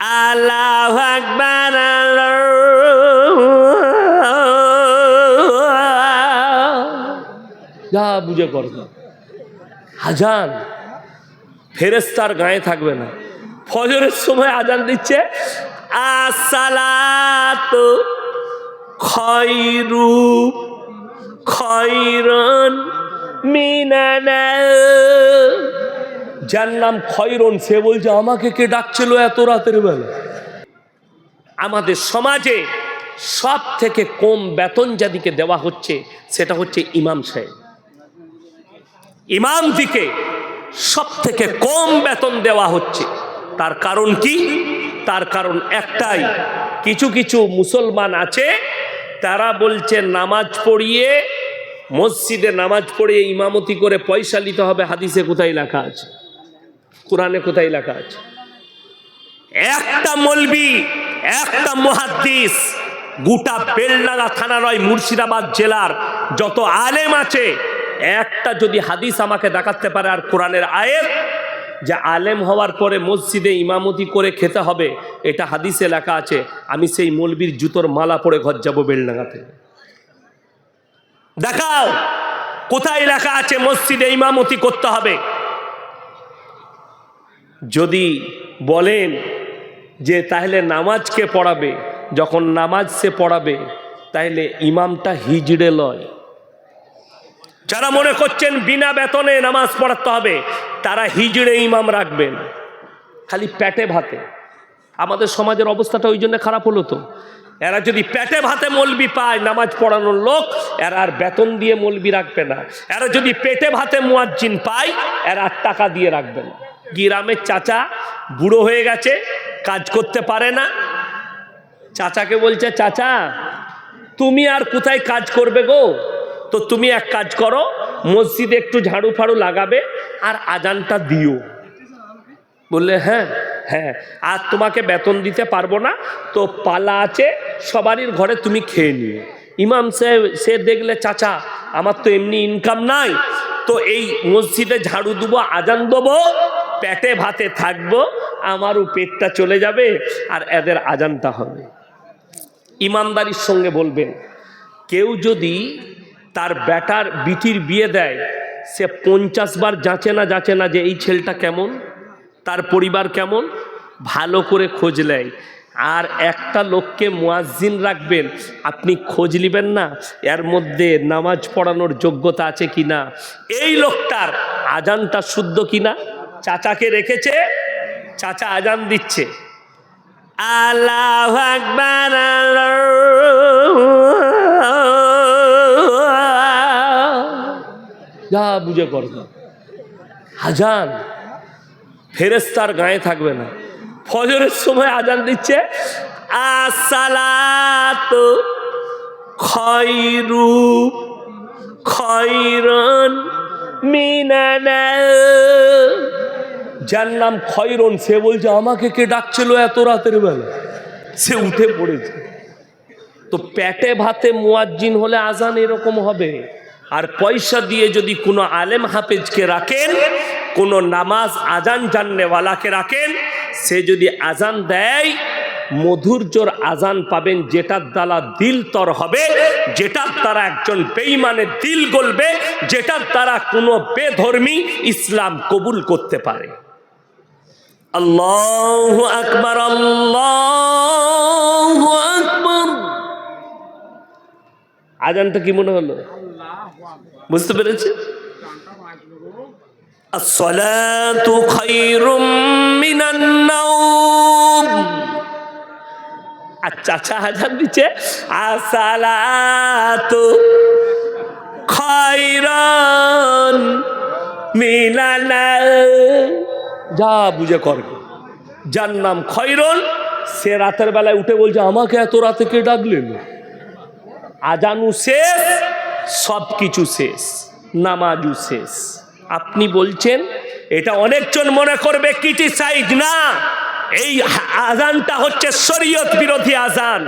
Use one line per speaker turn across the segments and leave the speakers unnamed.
আল্লাহ আকবার যা বুঝে কর হাজান ফেরেস্তার গায়ে থাকবে না। ফজরের সময় আজান দিচ্ছে, আসসালাত খয়রু খয়রন মিনানা যার নাম খয়রন, সে বলছে, আমাকে কে ডাকছিল এত রাতের বেলা? আমাদের সমাজে সব থেকে কম বেতন যাদিকে দেওয়া হচ্ছে, সেটা হচ্ছে ইমাম সাহেব। ইমাম দিকে সব থেকে কম বেতন দেওয়া হচ্ছে। তার কারণ কি? তার কারণ একটাই, কিছু কিছু মুসলমান আছে, তারা বলছে, নামাজ পড়িয়ে, মসজিদে নামাজ পড়িয়ে ইমামতি করে পয়সা নিতে হবে, হাদিসে কোথায় লেখা আছে? কোরআনে কোথায় লেখা আছে? একটা মলবি, একটা মুহাদ্দিস, গোটা বেলডাঙ্গা থানা নয় মুর্শিদাবাদ জেলার যত আলেম আছে, একটা যদি হাদিস আমাকে দেখাতে পারে আর কোরআনের আয়ের যে আলেম হওয়ার পরে মসজিদে ইমামতি করে খেতে হবে, এটা হাদিসে লেখা আছে, আমি সেই মলবির জুতোর মালা পরে ঘর যাব বেলডাঙ্গা থেকে দেখাও, কোথায় লেখা আছে মসজিদে ইমামতি করতে হবে? যদি বলেন যে তাহলে নামাজকে পড়াবে, যখন নামাজ সে পড়াবে, তাহলে ইমামটা হিজড়ে লয়। যারা মনে করছেন বিনা বেতনে নামাজ পড়াতে হবে, তারা হিজড়ে ইমাম রাখবেন, খালি প্যাটে ভাতে। আমাদের সমাজের অবস্থাটা ওই জন্য খারাপ হলো তো। এরা যদি পেটে ভাতে মলবি পায়, নামাজ পড়ানোর লোক, এরা আর বেতন দিয়ে মলবি রাখবে না। এরা যদি পেটে ভাতে মুয়াজ্জিন পায়, এরা আর টাকা দিয়ে রাখবে না। গ্রামের চাচা বুড়ো হয়ে গেছে, কাজ করতে পারে না। চাচাকে বলছে, চাচা, তুমি আর কোথায় কাজ করবে গো? তো তুমি এক কাজ করো, মসজিদে একটু ঝাড়ু ফাড়ু লাগাবে আর আজানটা দিও। বললে হ্যাঁ। হ্যাঁ আর তোমাকে বেতন দিতে পারব না। তো পালা আছে, সবারই ঘরে তুমি খেয়ে নিও। ইমাম সাহেব, সে দেখলে, চাচা, আমার তো এমনি ইনকাম নাই। তো এই মসজিদে ঝাড়ু দেবো, আজান দেবো, পেটে ভাতে থাকব, আমারও পেটটা চলে যাবে, আর এদের আজানটা হবে। ইমানদারির সঙ্গে বলবেন, কেউ যদি তার বেটার বিটির বিয়ে দেয়, সে পঞ্চাশ বার যাচে না যাচে না যে এই ছেলেটা কেমন? তার পরিবার কেমন? ভালো করে খোঁজ নেয়। আর একটা লোককে মুয়াজ্জিন রাখবেন, আপনি খোঁজ নেবেন না, এর মধ্যে নামাজ পড়ানোর যোগ্যতা আছে কি না এই লোকটার আজানটা শুদ্ধ কি না চাচাকে রেখেছে, চাচা আজান দিচ্ছে। আল্লাহ যা বুঝে কর। হাজান ফেরেস্তার গায়ে থাকবে না। ফজরের সময় আজান দিচ্ছে, আসসালাত খয়রু খয়রন মিনানা। যার নাম খয়রন, সে বলছে, আমাকে কে ডাকছিল এত রাতের বেলা? সে উঠে পড়েছে। তো প্যাটে ভাতে মুয়াজ্জিন হলে আজান এরকম হবে। আর পয়সা দিয়ে যদি কোনো আলেম হাফেজকে রাখেন কোনো নামাজ আজান জাননেওয়ালাকে রাখেন, সে যদি আজান দেয় মধুর্যর আজান পাবেন, যেটার দ্বারা দিল তর হবে, যেটার দ্বারা একজন বেইমানের দিল গলবে, যেটার দ্বারা কোনো বেধর্মী ইসলাম কবুল করতে পারে। আল্লাহ আকবার আল্লাহ আকবার। আজানটা কি মনে হলো? বুঝতে পেরেছে الصلاة خير من النوم আচ্ছা আচ্ছা আজান দিচ্ছে আসালাতু খয়রন মিনানা যা বুঝে করবে যার নাম খয়রন সে রাতের বেলায় উঠে বলছে আমাকে এত রাতে কে ডাকলেন আজানু শেষ সব কিছু শেষ নামাজু শেষ আপনি বলছেন, এটা অনেকজন মনে করবে ক্রিটিসাইজ না। এই আজানটা হচ্ছে শরীয়ত বিরোধী আজান।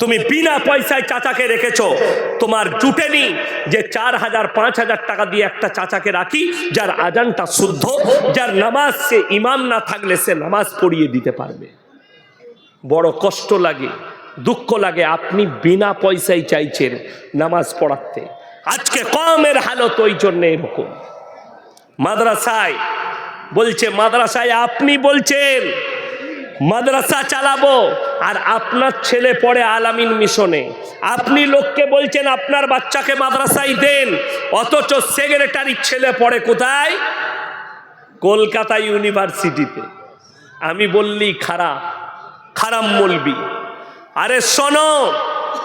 তুমি বিনা পয়সায় চাচাকে রেখেছো, তোমার জুটেনি যে চার হাজার, পাঁচ হাজার টাকা দিয়ে একটা চাচাকে রাখি, যার আজানটা শুদ্ধ, যার নামাজ সে ইমাম না থাকলে সে নামাজ পড়িয়ে দিতে পারবে। বড় কষ্ট লাগে, দুঃখ লাগে আপনি বিনা পয়সায় চাইছেন নামাজ পড়াতে। আজকে কমের হালত ওই জন্য এরকম। মাদ্রাসায়। বলছে, মাদ্রাসায় আপনি বলছেন, মাদ্রাসা চালাবো আর আপনার ছেলে পড়ে আলামিন মিশনে। আপনি লোককে বলছেন, আপনার বাচ্চাকে মাদ্রাসায় দেন, অথচ সেক্রেটারির ছেলে পড়ে কোথায়? কলকাতা ইউনিভার্সিটিতে। আমি বললি, খারাপ খারাপ বলবি। আরে শোনো,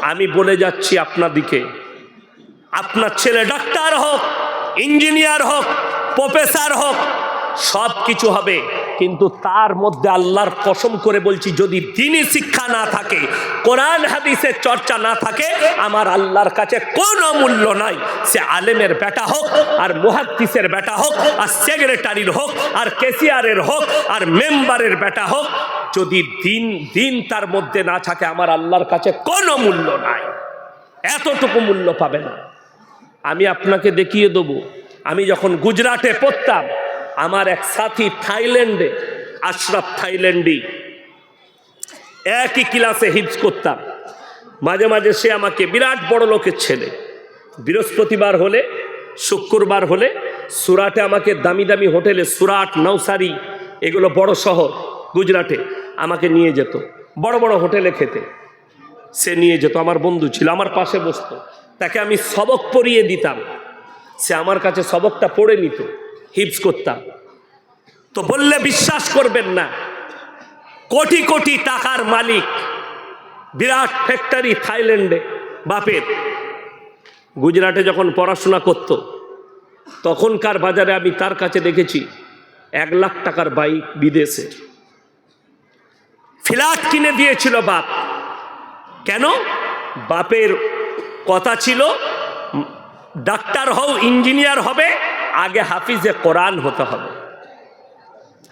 আমি বলে যাচ্ছি আপনাদিকে আপনার ছেলে ডাক্তার হোক, ইঞ্জিনিয়ার হোক প্রফেসর হোক, সব কিছু হবে। কিন্তু তার মধ্যে আল্লাহর কসম করে বলছি, যদি দিনই শিক্ষা না থাকে, কোরআন হাদিসের চর্চা না থাকে, আমার আল্লাহর কাছে কোনো মূল্য নাই। সে আলেমের বেটা হোক, আর মুহাদ্দিসের বেটা হোক, আর সেক্রেটারির হোক, আর কেসিয়ারের হোক, আর মেম্বারের বেটা হোক, যদি দিন দিন তার মধ্যে না থাকে, আমার আল্লাহর কাছে কোনো মূল্য নাই। এতটুকু মূল্য পাবে না। আমি আপনাকে দেখিয়ে দেবো আমি যখন গুজরাটে পড়তাম, আমার এক সাথী থাইল্যান্ডে, আশরাফ থাইল্যান্ডি, একই ক্লাসে হিপস করতাম। মাঝে মাঝে সে আমাকে বিরাট বড় লোকের ছেলে। বৃহস্পতিবার হলে, শুক্রবার হলে, সুরাটে আমাকে দামি দামি হোটেলে সুরাট নৌসারি এগুলো বড় শহর গুজরাটে আমাকে নিয়ে যেত। বড় বড় হোটেলে খেতে। সে নিয়ে যেত, আমার বন্ধু ছিল, আমার পাশে বসত। তাকে আমি সবক পরিয়ে দিতাম। সে আমার কাছে সবকটা পড়ে নিত হিপস করতাম। তো বললে বিশ্বাস করবেন না, কোটি কোটি টাকার মালিক, বিরাট ফ্যাক্টরি থাইল্যান্ডে, বাপের। গুজরাটে যখন পড়াশোনা করত, তখনকার বাজারে আমি তার কাছে দেখেছি, এক লাখ টাকার বাইক বিদেশে। ফ্ল্যাট কিনে দিয়েছিল বাপ। কেন? বাপের কথা ছিল ডাক্তার হও, ইঞ্জিনিয়ার হবে, আগে হাফিজে কোরআন হতে হবে।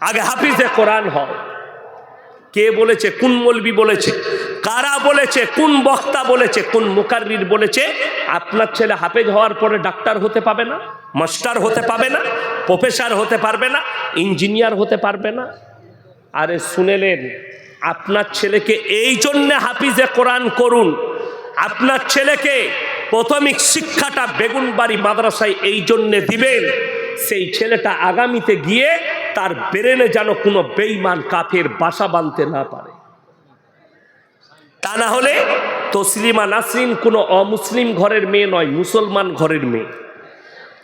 আগে হাফিজে কোরআন হও। কে বলেছে, কোন মলবি বলেছে, কারা বলেছে, কোন বক্তা বলেছে, কোন মুকাররির বলেছে, আপনার ছেলে হাফেজ হওয়ার পরে ডাক্তার হতে পাবে না, মাস্টার হতে পাবে না, প্রফেসর হতে পারবে না, ইঞ্জিনিয়ার হতে পারবে না। আরে শুনেলেন, আপনার ছেলেকে এই জন্যে হাফিজে কোরআন করুন, আপনার ছেলেকে প্রাথমিক শিক্ষাটা বেগুনবাড়ি মাদ্রাসায় এই জন্যে দিবেন, সেই ছেলেটা আগামীতে গিয়ে তার ব্রেনে যেন কোনো বেইমান কাফের বাসা বাঁধতে না পারে। তা না হলে তসলিমা নাসরিন কোনো অমুসলিম ঘরের মেয়ে নয়, মুসলমান ঘরের মেয়ে।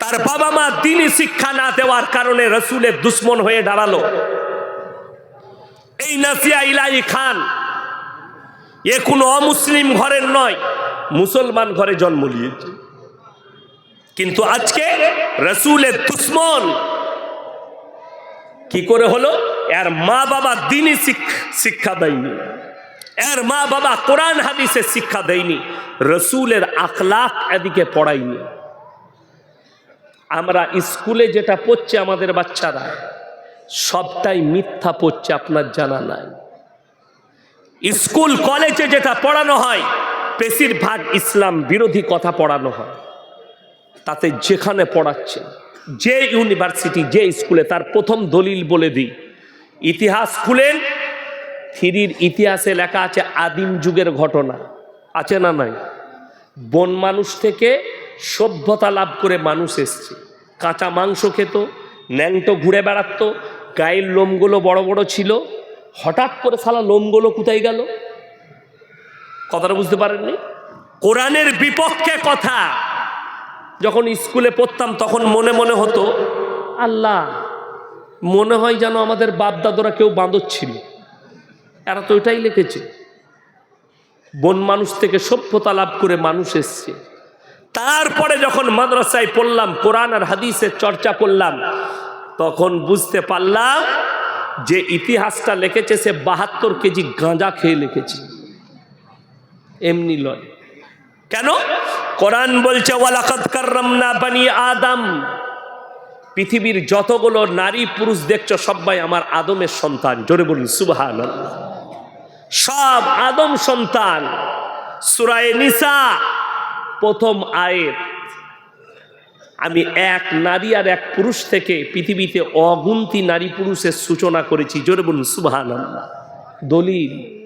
তার বাবা মা দিনই শিক্ষা না দেওয়ার কারণে রসুলের দুশ্মন হয়ে দাঁড়াল। এই নাসিয়া ইলাহি খান, এ কোনো অমুসলিম ঘরের নয় মুসলমান ঘরে জন্ম নিয়েছে। কিন্তু আজকে রসুলের দুশ্মন কি করে হলো? এর মা বাবা দিনই শিক্ষা দেয়নি। এর মা বাবা কোরআন হাদিসের শিক্ষা দেয়নি। রসুলের আখলাক এদিকে পড়াইনি আমরা স্কুলে যেটা পড়ছে আমাদের বাচ্চারা, সবটাই মিথ্যা পড়ছে, আপনার জানা নাই। স্কুল, কলেজে যেটা পড়ানো হয় বেশিরভাগ ইসলাম বিরোধী কথা পড়ানো হয়। তাতে যেখানে পড়াচ্ছে যে ইউনিভার্সিটি, যে স্কুলে তার প্রথম দলিল বলে দিই। ইতিহাস খুলেন, থিরির ইতিহাসে লেখা আছে আদিম যুগের ঘটনা। আছে না নাই? বন মানুষ থেকে সভ্যতা লাভ করে মানুষ এসছে। কাঁচা মাংস খেত, ন্যাংটো ঘুরে বেড়াতো, গায়ের লোমগুলো বড় বড় ছিল। হঠাৎ করে সালা লোমগুলো কোথায় গেল? কথাটা বুঝতে পারেননি? কোরআনের বিপক্ষে কথা। যখন স্কুলে পড়তাম, তখন মনে মনে হতো, আল্লাহ, মনে হয় যেন আমাদের বাপ দাদরা কেউ বাঁদর ছিল এরা তো ওইটাই লিখেছে। বন মানুষ থেকে সভ্যতা লাভ করে মানুষ এসছে। তারপরে যখন মাদ্রাসায় পড়লাম, কোরআন আর হাদিসের চর্চা করলাম, তখন বুঝতে পারলাম যে ইতিহাসটা লিখেছে সে বাহাত্তর কেজি গাঁজা খেয়ে লিখেছে। এমনি লয়। কেন? কোরআন বলছে ওয়ালাকাত কাররামনা বানি আদম। পৃথিবীর যতগুলো নারী পুরুষ দেখছ, সবাই আমার আদমের সন্তান। জোরে বলুন সুবহান সব আদম সন্তান। সুরায় নিসা, প্রথম আয়ের আমি এক নারী আর এক পুরুষ থেকে পৃথিবীতে অগুন্তি নারী পুরুষের সূচনা করেছি। জোরে বলুন সুবহান দলিল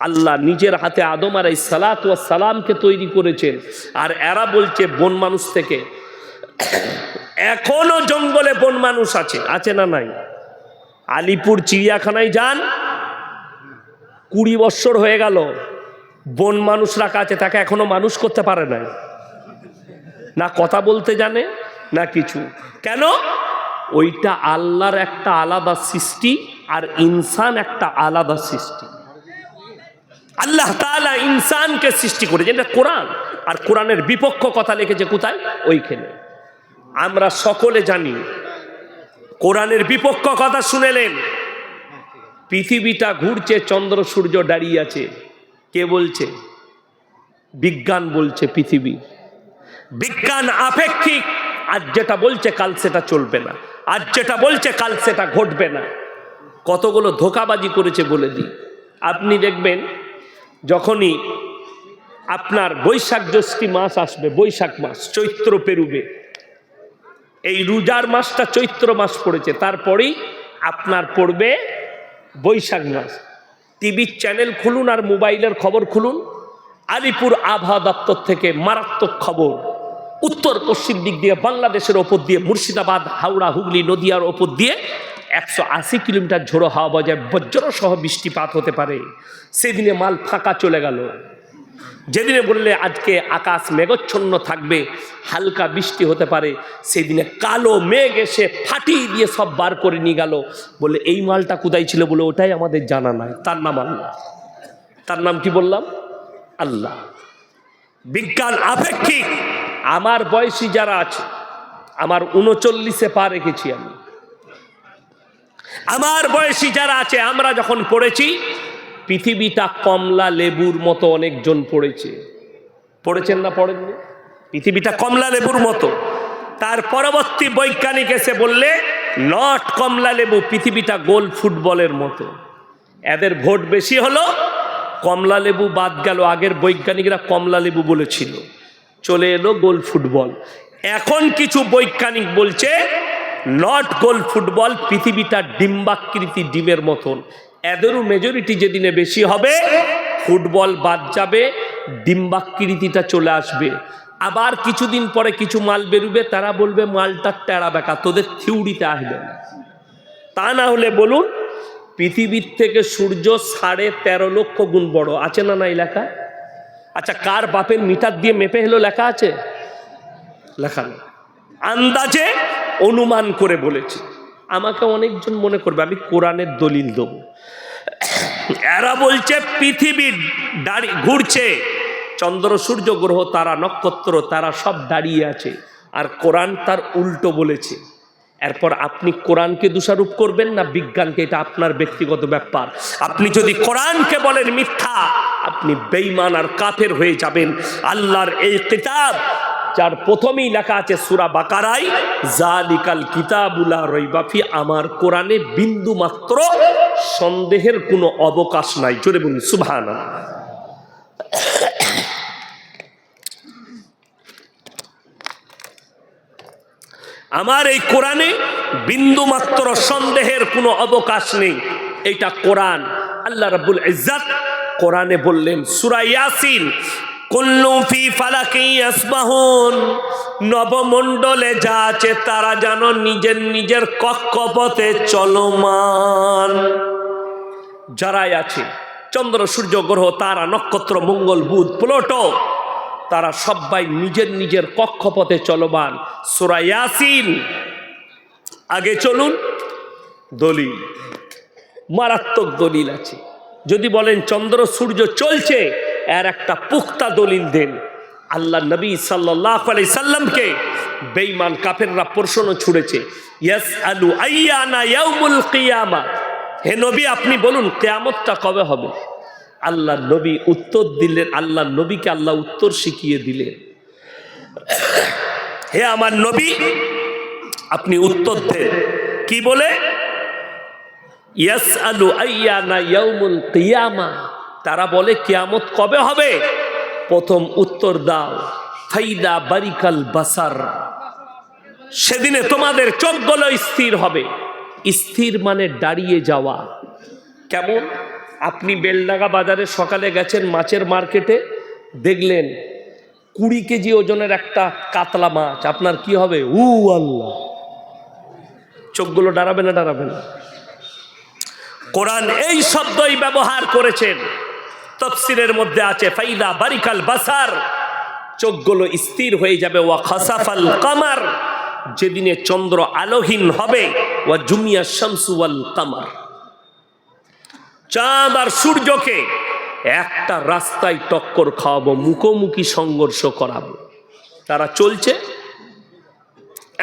আল্লাহ নিজের হাতে আদম আর এই সালাত ও সালামকে তৈরি করেছেন। আর এরা বলছে, বন মানুষ থেকে। এখনও জঙ্গলে বন মানুষ আছে। আছে না নাই? আলিপুর, চিড়িয়াখানায় যান। কুড়ি বৎসর হয়ে গেল। বন মানুষ রাখা আছে তাকে এখনও মানুষ করতে পারে না না কথা বলতে জানে, না কিছু। কেন? ওইটা আল্লাহর একটা আলাদা সৃষ্টি আর ইনসান একটা আলাদা সৃষ্টি। আল্লাহ তালা ইনসানকে সৃষ্টি করেছে। এটা কোরআন। আর কোরআনের বিপক্ষ কথা লিখেছে কোথায়? ওইখানে। আমরা সকলে জানি, কোরআনের বিপক্ষ কথা শুনেলেন, পৃথিবীটা ঘুরছে, চন্দ্র, সূর্য দাঁড়িয়ে আছে। কে বলছে? বিজ্ঞান বলছে পৃথিবী। বিজ্ঞান আপেক্ষিক। আজ যেটা বলছে কাল সেটা চলবে না। আজ যেটা বলছে কাল সেটা ঘটবে না। কতগুলো ধোকাবাজি করেছে বলে দিই। আপনি দেখবেন যখনই আপনার বৈশাখ জ্যৈষ্ঠী মাস আসবে, বৈশাখ মাস, চৈত্র পেরুবে, এই রোজার মাসটা চৈত্র মাস পড়েছে, তারপরেই আপনার পড়বে বৈশাখ মাস। টিভির চ্যানেল খুলুন আর মোবাইলের খবর খুলুন, আলিপুর আবহাওয়া দপ্তর থেকে মারাত্মক খবর। উত্তর পশ্চিম দিক দিয়ে, বাংলাদেশের ওপর দিয়ে, মুর্শিদাবাদ, হাওড়া, হুগলি, নদিয়ার ওপর দিয়ে একশো আশি কিলোমিটার ঝোড়ো হাওয়া বজায় বজ্র সহ বৃষ্টিপাত হতে পারে। সেদিনে মাল ফাঁকা চলে গেল। যেদিনে বললে আজকে আকাশ মেঘচ্ছন্ন থাকবে, হালকা বৃষ্টি হতে পারে। সেদিনে কালো মেঘ এসে ফাটিয়ে দিয়ে সব বার করে নিয়ে গেল। বলে এই মালটা কোথায় ছিল? বলে, ওটাই আমাদের জানা নাই। তার নাম আল্লাহ। তার নাম কি বললাম? আল্লাহ। বিজ্ঞান আপেক্ষিক। আমার বয়সী যারা আছে, আমার উনচল্লিশে পা রেখেছি আমি। আমার বয়সী যারা আছে, আমরা যখন পড়েছি, পৃথিবীটা কমলা লেবুর মতো অনেকজন পড়েছে। পড়েছেন না পড়েননি? পৃথিবীটা কমলা লেবুর মতো। তার পরবর্তী বৈজ্ঞানিক এসে বললে, নট কমলা লেবু, পৃথিবীটা গোল ফুটবলের মতো। এদের ভোট বেশি হলো, কমলা লেবু বাদ গেল। আগের বৈজ্ঞানিকরা কমলা লেবু বলেছিল। চলে এলো গোল ফুটবল। এখন কিছু বৈজ্ঞানিক বলছে নট গোল ফুটবল পৃথিবীটা ডিম্বাকৃতি ডিমের মতন। এদেরও মেজরিটি যেদিনে বেশি হবে ফুটবল বাদ যাবে, ডিম্বাকৃতিটা চলে আসবে। আবার কিছুদিন পরে কিছু মাল বেরোবে, তারা বলবে, মালটা টেরা বেকা, তোদের থিউরিতে আসবে না। তা না হলে বলুন, পৃথিবীর থেকে সূর্য সাড়ে তেরো লক্ষ গুণ বড়। আছে না নাই লেখা? আচ্ছা কার বাপের মিটার দিয়ে মেপে হলো লেখা আছে? লেখা আন্দাজে অনুমান করে বলেছি। আমাকে অনেকজন মনে করবে, আমি কোরআনের দলিল দেবো। এরা বলছে পৃথিবীর দাঁড়ি, ঘুরছে। চন্দ্র, সূর্য, গ্রহ, তারা, নক্ষত্র, তারা সব দাঁড়িয়ে আছে। আর কোরআন তার উল্টো বলেছে। এরপর আপনি কোরআনকে দোষারোপ করবেন না, বিজ্ঞানকে? এটা আপনার ব্যক্তিগত ব্যাপার। আপনি যদি কোরআনকে বলেন মিথ্যা, আপনি বেইমান আর কাফের হয়ে যাবেন। আল্লাহর এই কিতাব যার প্রথমেই লেখা আছে সুরা বাকারাই জালিকাল কিতাবুলা রইবাফি আমার কোরআনে বিন্দু মাত্র সন্দেহের কোনো অবকাশ নাই। জোরে বলুন সুবহানা আমার এই কোরআনে বিন্দু মাত্র সন্দেহের কোনো অবকাশ নেই। এটা কোরআন। আল্লাহ রাবুল ইজাত কোরআনে বললেন, সূরা ইয়াসিন কুল্লু ফি ফালাকি ইয়াসবাহুন নবমণ্ডলে যা আছে তারা যেন নিজের নিজের কক্ষপথে চলমান। যারাই আছে, চন্দ্র, সূর্য, গ্রহ, তারা, নক্ষত্র, মঙ্গল, বুধ, প্লুটো, তারা সবাই নিজের নিজের কক্ষপথে চলমান। সুরা ইয়াসিন। আগে চলুন, দলিল। মারাত্মক দলিল আছে। যদি বলেন, চন্দ্র, সূর্য চলছে এর একটা পুক্তা দলিল দেন। আল্লাহ নবী সাল্লাহ আলাই সাল্লামকে বেঈমান কাফেররা প্রশ্ন ছুড়েছে ইয়াস আলু আইয়ানা কিয়ামা? হে নবী, আপনি বলুন, কেয়ামতটা কবে হবে? আল্লাহ নবী উত্তর দিলেন, আল্লাহ নবীকে আল্লাহ উত্তর শিখিয়ে দিলেন। হে আমার নবী, আপনি উত্তর দেন। কি বলে? ইয়াস আলু আইয়ানা ইয়াউমুল কিয়ামা? তারা বলে, কেয়ামত কবে হবে? প্রথম উত্তর দাও, ফাইদা বারিকাল বাসার। সেদিনে তোমাদের চোখগুলো স্থির হবে। স্থির মানে দাঁড়িয়ে যাওয়া। কেমন? আপনি বেলডাঙ্গা বাজারে সকালে গেছেন মাছের মার্কেটে, দেখলেন কুড়ি কেজি ওজনের একটা কাতলা মাছ। আপনার কি হবে? উ আল্লাহ! চোখগুলো ডারাবে না ডারাবে না? কোরআন এই শব্দই ব্যবহার করেছেন। তফসিরের মধ্যে আছে, ফাইদা বারিকাল বাসার, চোখগুলো স্থির হয়ে যাবে, ওয়া খাসাফাল কামার, যেদিনে চন্দ্র আলোহীন হবে, ওয়া জুমিয়া শামসু ওয়াল কামার। চাঁদ আর সূর্যকে একটা রাস্তায় টক্কর খাওয়াবো, মুখোমুখি সংঘর্ষ করাবো। তারা চলছে,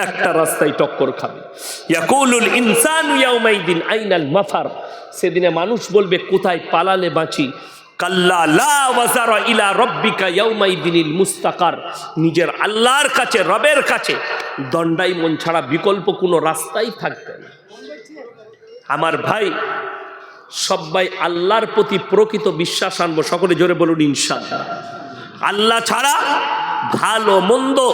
একটা রাস্তায় টক্কর খাবে। ইয়াকুলুল ইনসানু ইয়াউমাইদিন আইনাল মাফার, সেদিনে মানুষ বলবে, কোথায় পালালে বাঁচি? মুস্তাকার। নিজের আল্লাহর কাছে, রবের কাছে দণ্ডাই মন ছাড়া বিকল্প কোনো রাস্তাই থাকবে না। আমার ভাই, সবাই আল্লাহর প্রতি প্রকৃত বিশ্বাস আনব, সকলে জোরে বলুন, ইনশাআল্লাহ। আল্লাহ ছাড়া ভালো মন্দ,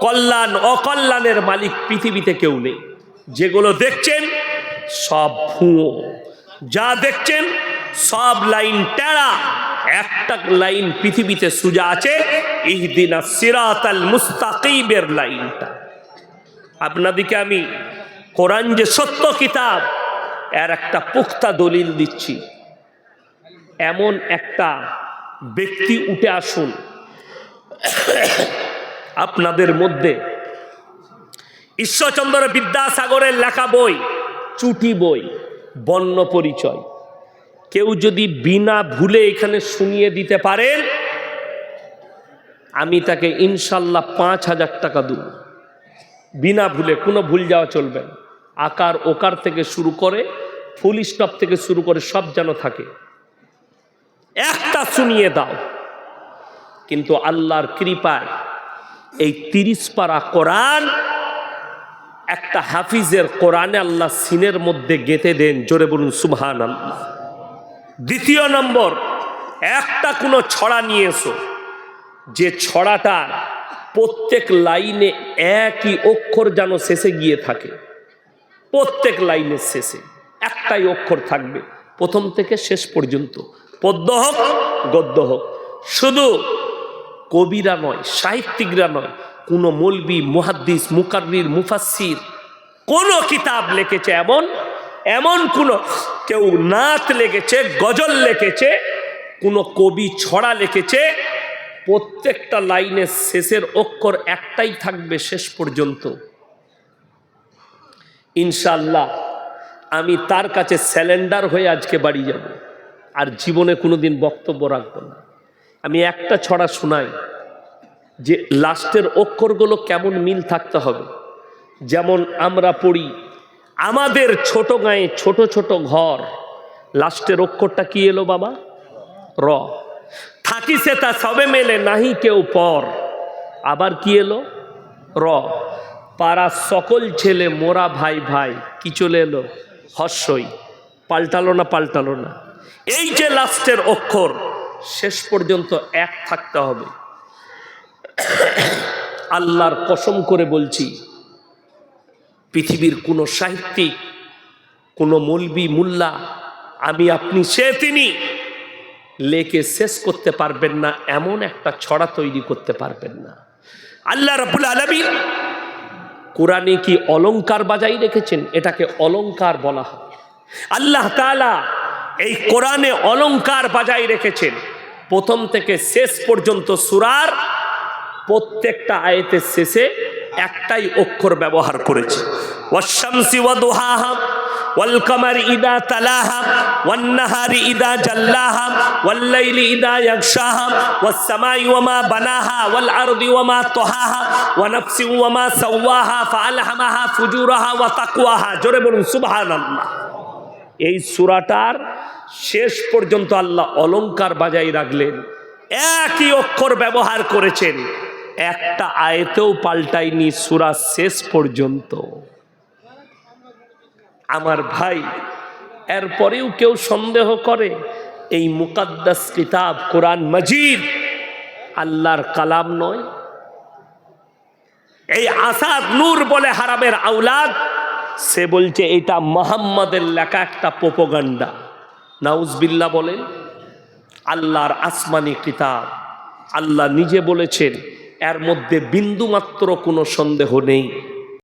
কল্যাণ অকল্যাণের মালিক পৃথিবীতে কেউ নেই। যেগুলো দেখছেন, সব ভুয়ো। যা দেখছেন সব লাইন টেরা, একটা লাইন পৃথিবীতে সুজা আছে, ইহদিনা সিরাত আল মুস্তাকিবের লাইনটা। আপনাদিকে আমি কোরআন যে সত্য কিতাব, এর একটা পুক্তা দলিল দিচ্ছি। এমন একটা ব্যক্তি উঠে আসুন, আপনাদের মধ্যে ঈশ্বরচন্দ্র বিদ্যাসাগরের লেখা বই, চুটি বই, বর্ণ পরিচয়। কেউ যদি বিনা ভুলে এখানে শুনিয়ে দিতে পারেন, আমি তাকে ইনশাল্লাহ পাঁচ হাজার টাকা দেব। বিনা ভুলে, কোনো ভুল যাওয়া চলবে না। আকার ওকার থেকে শুরু করে, ফুল স্টপ থেকে শুরু করে সব যেন থাকে। একটা শুনিয়ে দাও। কিন্তু আল্লাহর কৃপায় এই তিরিশ পারা কোরআন, একটা হাফিজের কোরআনে আল্লাহ সিনের মধ্যে গেঁথে দেন, জোরে বলুন সুবহান আল্লাহ দ্বিতীয় নম্বর, একটা কোনো ছড়া নিয়ে এসো। যে ছড়াটার প্রত্যেক লাইনে একই অক্ষর যেন শেষে গিয়ে থাকে। প্রত্যেক লাইনের শেষে একটাই অক্ষর থাকবে। প্রথম থেকে শেষ পর্যন্ত। পদ্য হোক, গদ্য হোক। শুধু কবিরা নয়, সাহিত্যিকরা নয়, কোনো মলবি, মুহাদ্দিস মুকাররির মুফাসির কোনো কিতাব লিখেছে এমন এমন কোনো কেউ নাত লিখেছে গজল লিখেছে কোনো কবি ছড়া লিখেছে প্রত্যেকটা লাইনের শেষের অক্ষর একটাই থাকবে শেষ পর্যন্ত। ইনশাল্লাহ আমি তার কাছে স্যালেন্ডার হয়ে আজকে বাড়ি যাব, আর জীবনে কোনোদিন বক্তব্য রাখব না। আমি একটা ছড়া শোনাই, যে লাস্টের অক্ষরগুলো কেমন মিল থাকতে হবে। যেমন আমরা পড়ি আমাদের ছোট গায়ে ছোট ছোট ঘর। লাস্টের অক্ষরটা কি এলো বাবা? র। থাকিছে তা সবে মেলে, নাহি কেউ পর। আবার কি এলো? র। পাড়া সকল ছেলে, মোরা ভাই ভাই, কি চলে এলো? হর্ষই। পাল্টালো না পাল্টালো না। এই যে লাস্টের অক্ষর, শেষ পর্যন্ত এক থাকতে হবে। আল্লাহর কসম করে বলছি পৃথিবীর কোনো সাহিত্যিক, কোনো মলবি, মুল্লা, আমি, আপনি, সে, তিনি লেকে শেষ করতে পারবেন না, এমন একটা ছড়া তৈরি করতে পারবেন না। আল্লাহ রাবুল আলমী কোরআনে কি অলংকার বাজাই রেখেছেন? এটাকে অলঙ্কার বলা হয়। আল্লাহ তাআলা এই কোরআনে অলংকার বাজাই রেখেছেন। প্রথম থেকে শেষ পর্যন্ত সুরার প্রত্যেকটা আয়তের শেষে একটাই অক্ষর ব্যবহার করেছে। ওয়াশামসি ওয়া দুহাহা ওয়াল কমার ইদা তালাহা ইদা জাল্লাহা ওয়াল ইদা ইয়াগশাহা ওয়াস সামাই ওয়া মা বানাহা ওয়াল আরদি ওয়া মা তাকওয়াহা। জোরে বলুন এই সূরাটার শেষ পর্যন্ত আল্লাহ অলংকার বাজায় রাখলেন, একই অক্ষর ব্যবহার করেছেন। একটা আয়তেও পাল্টায়নি সূরা শেষ পর্যন্ত। আমার ভাই, এরপরেও কেউ সন্দেহ করে, এই মুকাদ্দাস কিতাব কোরআন মজিদ আল্লাহর কালাম নয়। এই আসাদ নূর বলে হারামের আউলাদ সে বলছে এটা মোহাম্মদের লেখা একটা পোপোগান্ডা নাউজবিল্লা বলেন, আল্লাহর আসমানি কিতাব, আল্লাহ নিজে বলেছেন এর মধ্যে বিন্দুমাত্র কোনো সন্দেহ নেই।